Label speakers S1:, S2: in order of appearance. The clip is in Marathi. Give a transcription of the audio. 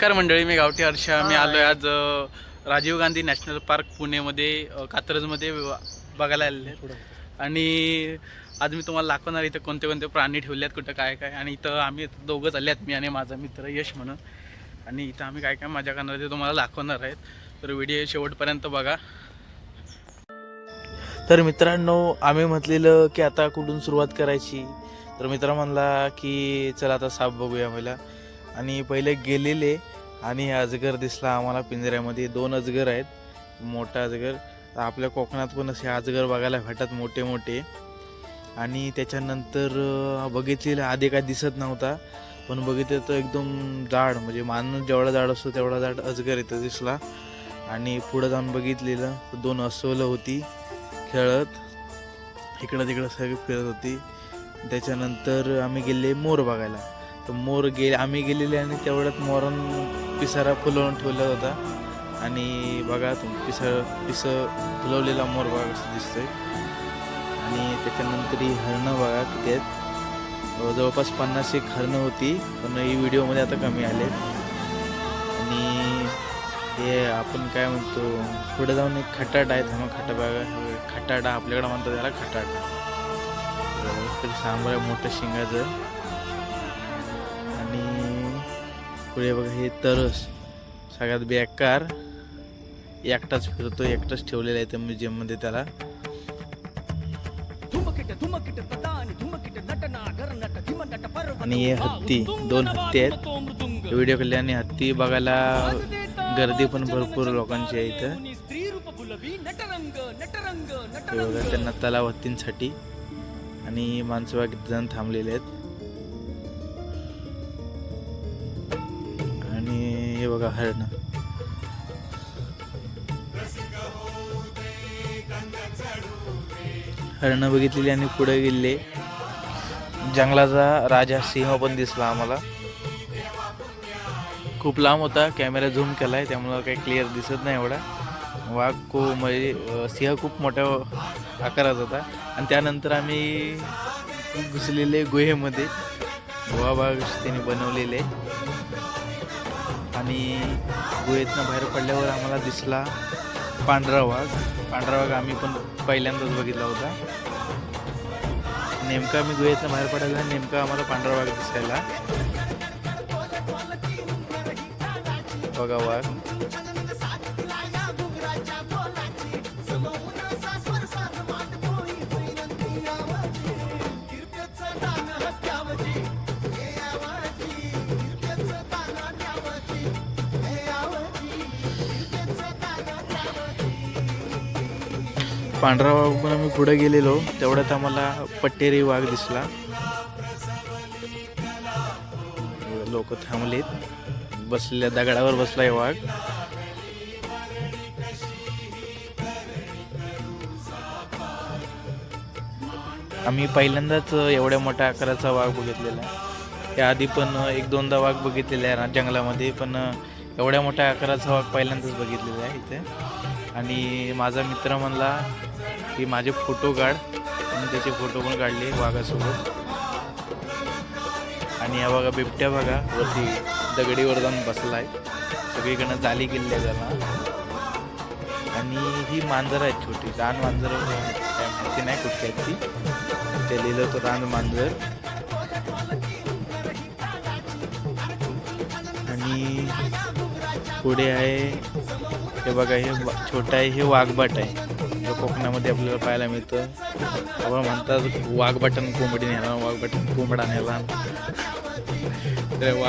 S1: नमस्कार मंडळी मी गावठी हर्षा. मी आलोय आज राजीव गांधी नॅशनल पार्क पुणेमध्ये कात्रजमध्ये बघायला आलेले. आणि आज मी तुम्हाला दाखवणार इथं कोणते कोणते प्राणी ठेवले आहेत कुठं काय काय. आणि इथं आम्ही दोघंच आले आहेत मी आणि माझा मित्र यश म्हणून. आणि इथं आम्ही काय काय मजा करणार ते तुम्हाला दाखवणार आहेत. तर व्हिडिओ शेवटपर्यंत बघा. तर मित्रांनो आम्ही म्हटलेलं की आता कुठून सुरुवात करायची? तर मित्र म्हणला की चला आता साप बघूया मला आणि पहिले गेलेले आणि हे अजगर दिसला आम्हाला पिंजऱ्यामध्ये. दोन अजगर आहेत मोठा अजगर. आपल्या कोकणात पण असे अजगर बघायला भेटतात मोठे मोठे. आणि त्याच्यानंतर बघितलेलं आधी काय दिसत नव्हता पण बघितलं तर एकदम जाड म्हणजे माणूस जेवढा जाड असतो तेवढा जाड अजगर येतं दिसला. आणि पुढं जाऊन बघितलेलं दोन अस्वलं होती खेळत. इकडं तिकडं सगळी फिरत होती. त्याच्यानंतर आम्ही गेले मोर बघायला. तर मोर गेले आम्ही गेलेले आणि तेवढ्यात मोरण पिसारा फुलवून ठेवला होता. आणि बघा तुम्ही पिस पिस फुलवलेला मोर बघा कसं दिसतोय. आणि त्याच्यानंतर ही हरणं बघा किती आहेत. जवळपास पन्नास एक हरणं होती पण ही व्हिडिओमध्ये आता कमी आले. आणि हे आपण काय म्हणतो पुढे जाऊन एक खटाटा आहे मग खटा बघा. खटाटा आपल्याकडं म्हणतात त्याला खटाटा. तरी आहे मोठं शिंगाचं. पुढे बघा हे तरस. सगळ्यात बेकार. एकटाच फिरतो एकटाच ठेवलेला आहे त्या म्युझियममध्ये त्याला. आणि हे हत्ती. दोन हत्ती आहेत. व्हिडिओ केले आणि हत्ती बघायला गर्दी पण भरपूर लोकांची आहे इथं. त्यांना तलाव हत्तींसाठी. आणि माणसं बघा किती जण थांबलेले आहेत. बघा हरण हरणं बघितलेली आणि पुढे गेले. जंगलाचा राजा सिंह पण दिसला आम्हाला. खूप लांब होता कॅमेरा झूम केलाय त्यामुळं काही क्लिअर दिसत नाही एवढा. वाघ को म्हणजे सिंह खूप मोठ्या आकारात होता. आणि त्यानंतर आम्ही घुसलेले गुहेमध्ये. गोवा बाग त्यांनी बनवलेले. आणि गुहेतनं बाहेर पडल्यावर आम्हाला दिसला पांढरा वाघ. पांढरा वाघ आम्ही पण पहिल्यांदाच बघितला होता. नेमका आम्ही गुहेतनं बाहेर पडायला नेमका आम्हाला पांढरा वाघ दिसायला. बघा वाघ. पांढरा वाघ पण आम्ही पुढे गेलेलो. तेवढ्यात आम्हाला पट्टेरी वाघ दिसला. लोक थांबलेत. बसलेल्या दगडावर बसलाय वाघ. आम्ही पहिल्यांदाच एवढ्या मोठ्या आकाराचा वाघ बघितलेला आहे. याआधी पण एक दोनदा वाघ बघितलेला आहे जंगलामध्ये पण एवढ्या मोठ्या आकाराचा वाघ पहिल्यांदाच बघितलेला आहे इथे. आणि माझा मित्र म्हणला की माझे फोटो काढ. आणि त्याचे फोटो पण काढले वाघासोबत. आणि या बघा बिबट्या बघा वरती दगडीवर जाऊन बसलाय. सगळीकडनं जाली केली आहे आणि ही मांजर आहेत छोटी रान मांजर काय माहिती नाही कुठली आहेत ती. ते लिहिलं होतं रान मांजर. आणि पुढे आहे हे बघा हे छोटा छोटं आहे हे वाघबाट आहे. जो कोकणामध्ये आपल्याला पाहायला मिळतं आपण म्हणतात वाघबटन कोंबडी नेला वाघबटन कोंबडा नेला तर वाघ